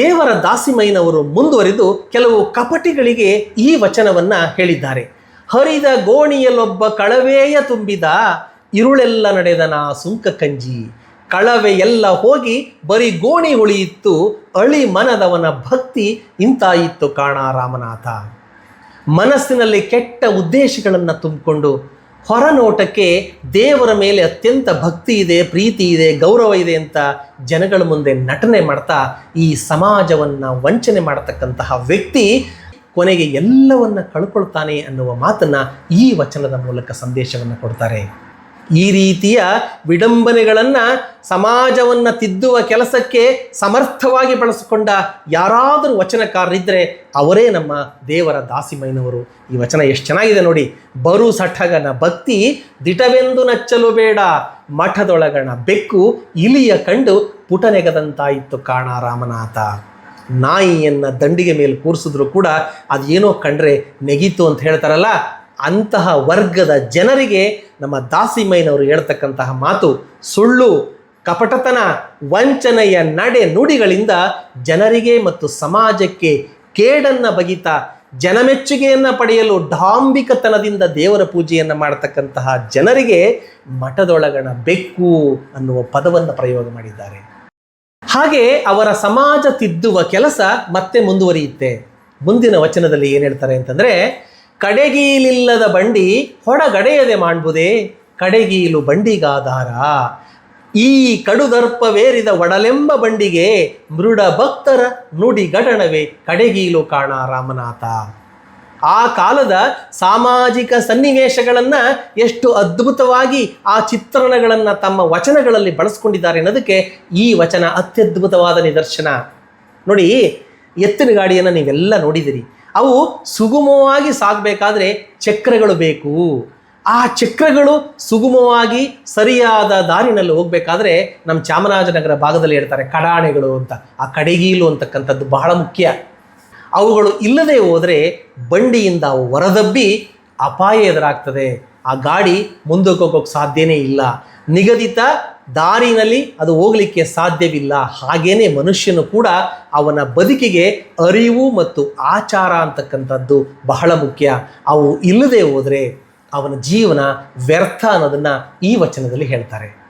ದೇವರ ದಾಸಿಮೈನವರು ಮುಂದುವರಿದು ಕೆಲವು ಕಪಟಿಗಳಿಗೆ ಈ ವಚನವನ್ನ ಹೇಳಿದ್ದಾರೆ. ಹರಿದ ಗೋಣಿಯಲ್ಲೊಬ್ಬ ಕಳವೆಯ ತುಂಬಿದ, ಇರುಳೆಲ್ಲ ನಡೆದನ ಸುಂಕ ಕಂಜಿ. ಕಳವೆ ಎಲ್ಲ ಹೋಗಿ ಬರೀ ಗೋಣಿ ಉಳಿಯಿತ್ತು ಅಳಿ ಮನದವನ ಭಕ್ತಿ ಇಂತಾಯಿತ್ತು ಕಾಣ ರಾಮನಾಥ. ಮನಸ್ಸಿನಲ್ಲಿ ಕೆಟ್ಟ ಉದ್ದೇಶಗಳನ್ನು ತುಂಬಿಕೊಂಡು ಹೊರನೋಟಕ್ಕೆ ದೇವರ ಮೇಲೆ ಅತ್ಯಂತ ಭಕ್ತಿ ಇದೆ, ಪ್ರೀತಿ ಇದೆ, ಗೌರವ ಇದೆ ಅಂತ ಜನಗಳ ಮುಂದೆ ನಟನೆ ಮಾಡ್ತಾ ಈ ಸಮಾಜವನ್ನು ವಂಚನೆ ಮಾಡತಕ್ಕಂತಹ ವ್ಯಕ್ತಿ ಕೊನೆಗೆ ಎಲ್ಲವನ್ನ ಕಳ್ಕೊಳ್ತಾನೆ ಅನ್ನುವ ಮಾತನ್ನು ಈ ವಚನದ ಮೂಲಕ ಸಂದೇಶವನ್ನು ಕೊಡ್ತಾರೆ. ಈ ರೀತಿಯ ವಿಡಂಬನೆಗಳನ್ನು ಸಮಾಜವನ್ನು ತಿದ್ದುವ ಕೆಲಸಕ್ಕೆ ಸಮರ್ಥವಾಗಿ ಬಳಸಿಕೊಂಡ ಯಾರಾದರೂ ವಚನಕಾರರಿದ್ದರೆ ಅವರೇ ನಮ್ಮ ದೇವರ ದಾಸಿಮೈನವರು ಈ ವಚನ ಎಷ್ಟು ಚೆನ್ನಾಗಿದೆ ನೋಡಿ. ಬರು ಸಠಗನ ಭಕ್ತಿ ದಿಟವೆಂದು ನಚ್ಚಲು ಬೇಡ, ಮಠದೊಳಗಣ ಬೆಕ್ಕು ಇಲಿಯ ಕಂಡು ಪುಟನೆಗದಂತಾಯಿತು ಕಾಣ ರಾಮನಾಥ ನಾಯಿಯನ್ನು ದಂಡಿಗೆ ಮೇಲೆ ಕೂರಿಸಿದ್ರು ಕೂಡ ಅದೇನೋ ಕಂಡ್ರೆ ನೆಗೀತು ಅಂತ ಹೇಳ್ತಾರಲ್ಲ ಅಂತಹ ವರ್ಗದ ಜನರಿಗೆ ನಮ್ಮ ದಾಸಿಮೈನವರು ಹೇಳ್ತಕ್ಕಂತಹ ಮಾತು ಸುಳ್ಳು, ಕಪಟತನ, ವಂಚನೆಯ ನಡೆ ನುಡಿಗಳಿಂದ ಜನರಿಗೆ ಮತ್ತು ಸಮಾಜಕ್ಕೆ ಕೇಡನ್ನು ಬಗಿತಾ ಜನಮೆಚ್ಚುಗೆಯನ್ನು ಪಡೆಯಲು ಡಾಂಬಿಕತನದಿಂದ ದೇವರ ಪೂಜೆಯನ್ನು ಮಾಡತಕ್ಕಂತಹ ಜನರಿಗೆ ಮಠದೊಳಗಣ ಬೆಕ್ಕು ಅನ್ನುವ ಪದವನ್ನು ಪ್ರಯೋಗ ಮಾಡಿದ್ದಾರೆ. ಹಾಗೆ ಅವರ ಸಮಾಜ ತಿದ್ದುವ ಕೆಲಸ ಮತ್ತೆ ಮುಂದುವರಿಯುತ್ತೆ. ಮುಂದಿನ ವಚನದಲ್ಲಿ ಏನು ಹೇಳ್ತಾರೆ ಅಂತಂದ್ರೆ ಕಡೆಗೀಲಿಲ್ಲದ ಬಂಡಿ ಹೊಡಗಡೆಯದೆ ಮಾಡ್ಬುದೇ ಕಡೆಗೀಲು ಬಂಡಿಗಾಧಾರ ಈ ಕಡುದರ್ಪವೇರಿದ ಒಡಲೆಂಬ ಬಂಡಿಗೆ ಮೃಡ ಭಕ್ತರ ನುಡಿ ಗಡಣವೆ ಕಡೆಗೀಲು ಕಾಣ ರಾಮನಾಥ. ಆ ಕಾಲದ ಸಾಮಾಜಿಕ ಸನ್ನಿವೇಶಗಳನ್ನು ಎಷ್ಟು ಅದ್ಭುತವಾಗಿ ಆ ಚಿತ್ರಣಗಳನ್ನು ತಮ್ಮ ವಚನಗಳಲ್ಲಿ ಬಳಸ್ಕೊಂಡಿದ್ದಾರೆ ಅನ್ನೋದಕ್ಕೆ ಈ ವಚನ ಅತ್ಯದ್ಭುತವಾದ ನಿದರ್ಶನ. ನೋಡಿ, ಎತ್ತಿನ ಗಾಡಿಯನ್ನು ನೀವೆಲ್ಲ ನೋಡಿದಿರಿ. ಅವು ಸುಗಮವಾಗಿ ಸಾಗಬೇಕಾದ್ರೆ ಚಕ್ರಗಳು ಬೇಕು. ಆ ಚಕ್ರಗಳು ಸುಗಮವಾಗಿ ಸರಿಯಾದ ದಾರಿನಲ್ಲಿ ಹೋಗಬೇಕಾದ್ರೆ ನಮ್ಮ ಚಾಮರಾಜನಗರ ಭಾಗದಲ್ಲಿ ಇರ್ತಾರೆ ಕಡಾಣೆಗಳು ಅಂತ. ಆ ಕಡೆಗೀಲು ಅಂತಕ್ಕಂಥದ್ದು ಬಹಳ ಮುಖ್ಯ. ಅವುಗಳು ಇಲ್ಲದೆ ಹೋದರೆ ಬಂಡಿಯಿಂದ ಹೊರದಬ್ಬಿ ಅಪಾಯ ಎದುರಾಗ್ತದೆ. ಆ ಗಾಡಿ ಮುಂದಕ್ಕೆ ಹೋಗೋಕ್ಕೆ ಸಾಧ್ಯನೇ ಇಲ್ಲ. ನಿಗದಿತ ದಾರಿನಲ್ಲಿ ಅದು ಹೋಗಲಿಕ್ಕೆ ಸಾಧ್ಯವಿಲ್ಲ. ಹಾಗೇನೆ ಮನುಷ್ಯನು ಕೂಡ ಅವನ ಬದುಕಿಗೆ ಅರಿವು ಮತ್ತು ಆಚಾರ ಅಂತಕ್ಕಂಥದ್ದು ಬಹಳ ಮುಖ್ಯ. ಅವು ಇಲ್ಲದೆ ಹೋದರೆ ಅವನ ಜೀವನ ವ್ಯರ್ಥ ಅನ್ನೋದನ್ನು ಈ ವಚನದಲ್ಲಿ ಹೇಳ್ತಾರೆ.